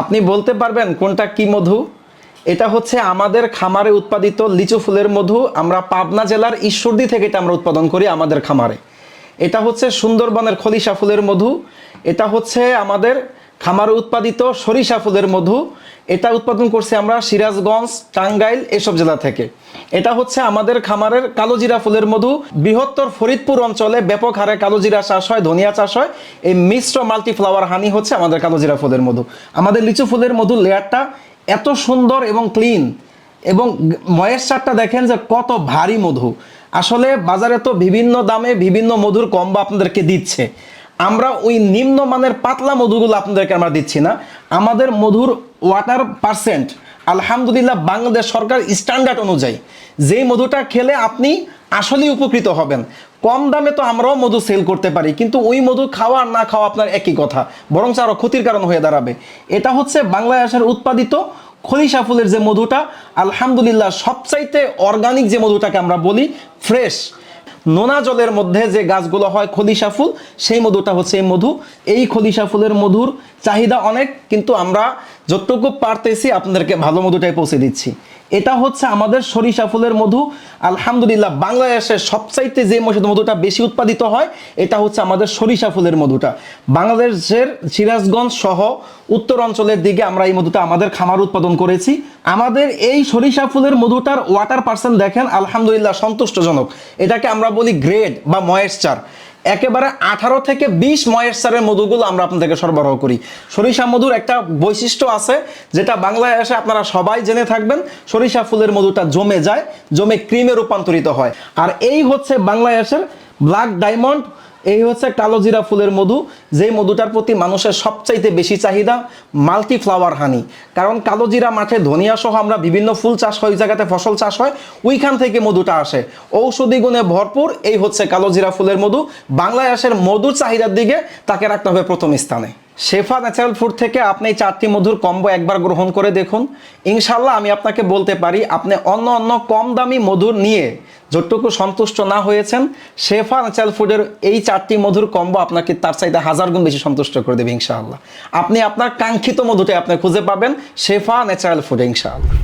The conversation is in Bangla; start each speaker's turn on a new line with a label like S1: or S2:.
S1: আপনি বলতে পারবেন কোনটা কি মধু? এটা হচ্ছে আমাদের খামারে উৎপাদিত লিচু ফুলের মধু। আমরা পাবনা জেলার ঈশ্বরদি থেকে এটা আমরা উৎপাদন করি আমাদের খামারে। এটা হচ্ছে সুন্দরবনের খলিশা ফুলের মধু। এটা হচ্ছে আমাদের খামারে উৎপাদিত সরিষা ফুলের মধু, এটা উৎপাদন করছি আমরা সিরাজগঞ্জ, টাঙ্গাইল এসব জেলা থেকে। এটা হচ্ছে আমাদের খামারের কালোজিরা ফুলের মধু। বৃহত্তর ফরিদপুর অঞ্চলে ব্যাপক হারে কালোজিরা চাষ হয়, ধনিয়া চাষ হয়। এই মিশ্র মাল্টিফ্লাওয়ার হানি হচ্ছে আমাদের কালোজিরা ফুলের মধু। আমাদের লিচু ফুলের মধু লেয়ারটা এত সুন্দর এবং ক্লিন এবং ময়েশ্চারটা দেখেন যে কত ভারী মধু। আসলে বাজারে তো বিভিন্ন দামে বিভিন্ন মধুর কম্বো আপনাদেরকে দিচ্ছে। আমরা ওই নিম্নমানের পাতলা মধুগুলো আপনাদেরকে আমরা দিচ্ছি না। আমাদের মধুর ওয়াটার পার্সেন্ট আলহামদুলিল্লাহ বাংলাদেশ সরকার স্ট্যান্ডার্ড অনুযায়ী যেই মধুটা খেলে আপনি আসলেই উপকৃত হবেন। কম দামে তো আমরাও মধু সেল করতে পারি, কিন্তু ওই মধু খাওয়া আর না খাওয়া আপনার একই কথা বরং আরও ক্ষতির কারণ হয়ে দাঁড়াবে। এটা হচ্ছে বাংলাদেশের উৎপাদিত খলিশা ফুলের যে মধুটা, আলহামদুলিল্লাহ সবচাইতে অর্গানিক যে মধুটাকে আমরা বলি ফ্রেশ নোনা জলের মধ্যে যে গাছগুলো হয় খলিশা ফুল, সেই মধুটা হচ্ছে এই মধু। এই খলিশা ফুলের মধুর চাহিদা অনেক, কিন্তু আমরা যতটুকু পারতেছি আপনাদেরকে ভালো মধুটাই পৌঁছে দিচ্ছি। এটা হচ্ছে আমাদের সরিষা ফুলের মধু। আলহামদুলিল্লাহ বাংলাদেশের সবচাইতে যে মধুটা বেশি উৎপাদিত হয়, এটা হচ্ছে আমাদের সরিষা ফুলের মধুটা। বাংলাদেশের সিরাজগঞ্জ সহ উত্তর অঞ্চলের দিকে আমরা এই মধুটা আমাদের খামার উৎপাদন করেছি। আমাদের এই সরিষা ফুলের মধুটার ওয়াটার পার্সেন্ট দেখেন, আলহামদুলিল্লাহ সন্তুষ্টজনক। এটাকে আমরা বলি গ্রেড বা ময়েশ্চার। একেবারে আঠারো থেকে বিশ ময়েশ্চারের মধুগুলো আমরা আপনাদেরকে সরবরাহ করি। সরিষা মধুর একটা বৈশিষ্ট্য আছে, যেটা বাংলায় এসে আপনারা সবাই জেনে থাকবেন, সরিষা ফুলের মধুটা জমে যায়, জমে ক্রিমে রূপান্তরিত হয়। আর এই হচ্ছে বাংলাদেশের ব্ল্যাক ডায়মন্ড এই হচ্ছে কালোজিরা ফুলের মধু, যেই মধুটার প্রতি মানুষের সবচাইতে বেশি চাহিদা মাল্টি ফ্লাওয়ার হানি কারণ কালোজিরা মাঠে ধনিয়া সহ আমরা বিভিন্ন ফুল চাষ হয়, ওই জায়গাতে ফসল চাষ হয়, ওইখান থেকে মধুটা আসে। ঔষধি গুণে ভরপুর, এই হচ্ছে কালোজিরা ফুলের মধু। বাংলাদেশের মধুর চাহিদার দিকে তাকে রাখতে হবে প্রথম স্থানে। শেফা ন্যাচারাল ফুড থেকে আপনি চারটি মধুর কম্বো একবার গ্রহণ করে দেখুন। ইনশাল্লাহ আমি আপনাকে বলতে পারি, আপনি অন্য অন্য কম দামি মধুর নিয়ে যতটুকু সন্তুষ্ট না হয়েছেন, শেফা ন্যাচারাল ফুডের এই চারটি মধুর কম্ব আপনাকে তার চাইতে হাজার গুণ বেশি সন্তুষ্ট করে দেবে ইনশাআল্লাহ। আপনি আপনার কাঙ্ক্ষিত মধুটাই আপনি খুঁজে পাবেন শেফা ন্যাচারাল ফুডে ইনশাআল্লাহ।